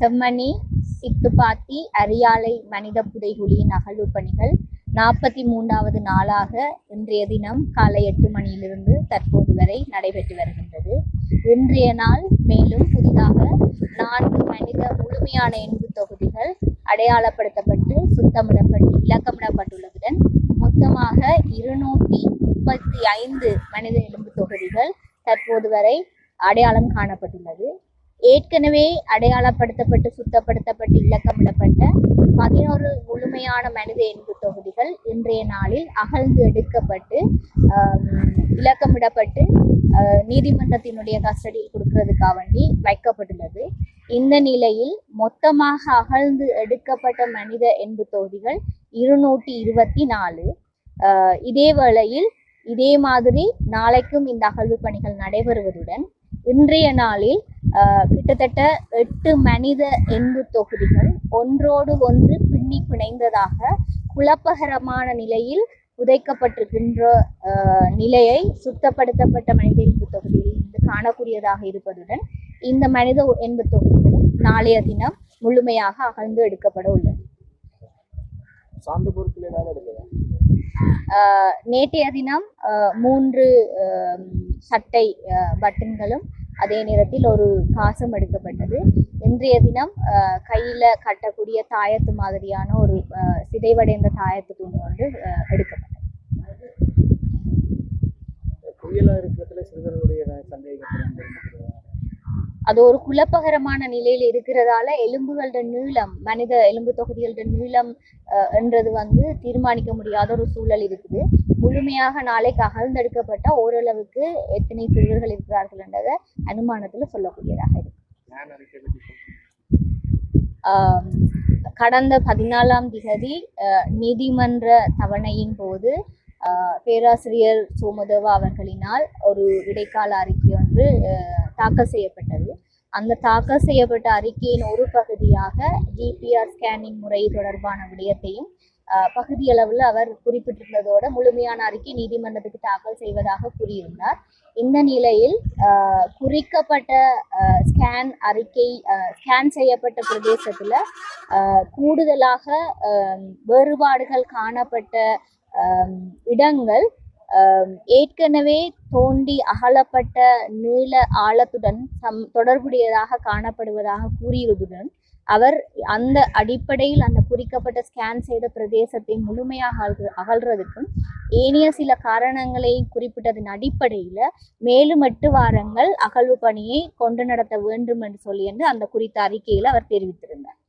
செம்மணி சித்துப்பாத்தி அரியாலை மனித புதைகுழியின் அகழ்வு பணிகள். நாற்பத்தி மூன்றாவது நாளாக இன்றைய தினம் காலை எட்டு மணியிலிருந்து தற்போது வரை நடைபெற்று வருகின்றது. இன்றைய நாள் மேலும் புதிதாக நான்கு மனித முழுமையான எண்பு தொகுதிகள் அடையாளப்படுத்தப்பட்டு சுத்தமிடப்பட்டு இலக்கமிடப்பட்டுள்ளதுடன் மொத்தமாக இருநூற்றி முப்பத்தி ஐந்து மனித எலும்பு தொகுதிகள் தற்போது வரை அடையாளம் காணப்பட்டுள்ளது. ஏற்கனவே அடையாளப்படுத்தப்பட்டு சுத்தப்படுத்தப்பட்டு இலக்கமிடப்பட்ட பதினோரு முழுமையான மனித எண்பு தொகுதிகள் இன்றைய நாளில் அகழ்ந்து எடுக்கப்பட்டு இலக்கமிடப்பட்டு நீதிமன்றத்தினுடைய கஸ்டடியில் கொடுக்கறதுக்காக வேண்டி வைக்கப்பட்டுள்ளது. இந்த நிலையில் மொத்தமாக அகழ்ந்து எடுக்கப்பட்ட மனித எண்பு தொகுதிகள் இருநூற்றி இருபத்தி நாலு. இதே வேளையில் இதே மாதிரி நாளைக்கும் இந்த அகழ்வு பணிகள் நடைபெறுவதுடன் இன்றைய நாளில் கிட்டத்தட்ட எட்டு மனித எண்பு தொகுதிகள் ஒன்றோடு ஒன்று பின்னி பிணைந்ததாக குழப்பகரமான நிலையில் புதைக்கப்பட்டிருக்கின்ற ஆஹ், நிலையை சுத்தப்படுத்தப்பட்ட மனித எண்பு தொகுதியில் இருந்து காணக்கூடியதாக இருப்பதுடன் இந்த மனித எண்பு தொகுதிகளும் நாளைய தினம் முழுமையாக அகழ்ந்து எடுக்கப்பட உள்ளது. நேற்றைய தினம் மூன்று சட்டை பட்டன்களும் அதே நேரத்தில் ஒரு காசம் எடுக்கப்பட்டது. இன்றைய தினம் கையில் கட்டக்கூடிய தாயத்து மாதிரியான ஒரு சிதைவடைந்த தாயத்து துணி ஒன்று எடுக்கப்பட்டது. புயலாக இருக்கிறதுல சிறுவர்களுடைய சந்தேகத்தில் அது ஒரு குழப்பகரமான நிலையில் இருக்கிறதால எலும்புகளோட நீளம் மனித எலும்பு தொகுதிகளோட நீளம் என்றது வந்து தீர்மானிக்க முடியாத ஒரு சூழல் இருக்குது. முழுமையாக நாளைக்கு அகழ்ந்தெடுக்கப்பட்ட ஓரளவுக்கு எத்தனை சிறுவர்கள் இருக்கிறார்கள் என்றதை அனுமானத்துல சொல்லக்கூடியதாக இருக்கு. கடந்த பதினாலாம் திகதி நீதிமன்ற தவணையின் போது பேராசிரியர் சோமதேவா அவர்களினால் ஒரு இடைக்கால அறிக்கை ஒன்று தாக்கல் செய்யப்பட்டது. அந்த தாக்கல் செய்யப்பட்ட அறிக்கையின் ஒரு பகுதியாக ஜிபிஆர் ஸ்கேனிங் முறை தொடர்பான விடயத்தையும் பகுதியளவில் அவர் குறிப்பிட்டிருந்ததோட முழுமையான அறிக்கை நீதிமன்றத்துக்கு தாக்கல் செய்வதாக கூறியிருந்தார். இந்த நிலையில் குறிக்கப்பட்ட ஸ்கேன் அறிக்கை ஸ்கேன் செய்யப்பட்ட பிரதேசத்தில் கூடுதலாக வேறுபாடுகள் காணப்பட்ட இடங்கள் ஏற்கனவே தோண்டி அகலப்பட்ட நீள ஆழத்துடன் சம் தொடர்புடையதாக காணப்படுவதாக கூறியதுடன் அவர் அந்த அடிப்படையில் அந்த குறிக்கப்பட்ட ஸ்கேன் செய்த பிரதேசத்தை முழுமையாக அகழ்ற- அகழ்றதுக்கும் ஏனைய சில காரணங்களை குறிப்பிட்டதன் அடிப்படையில் மேலும் எட்டு வாரங்கள் அகழ்வு பணியை கொண்டு நடத்த வேண்டும் என்று சொல்லி என்று அந்த குறித்த அறிக்கையில் அவர் தெரிவித்திருந்தார்.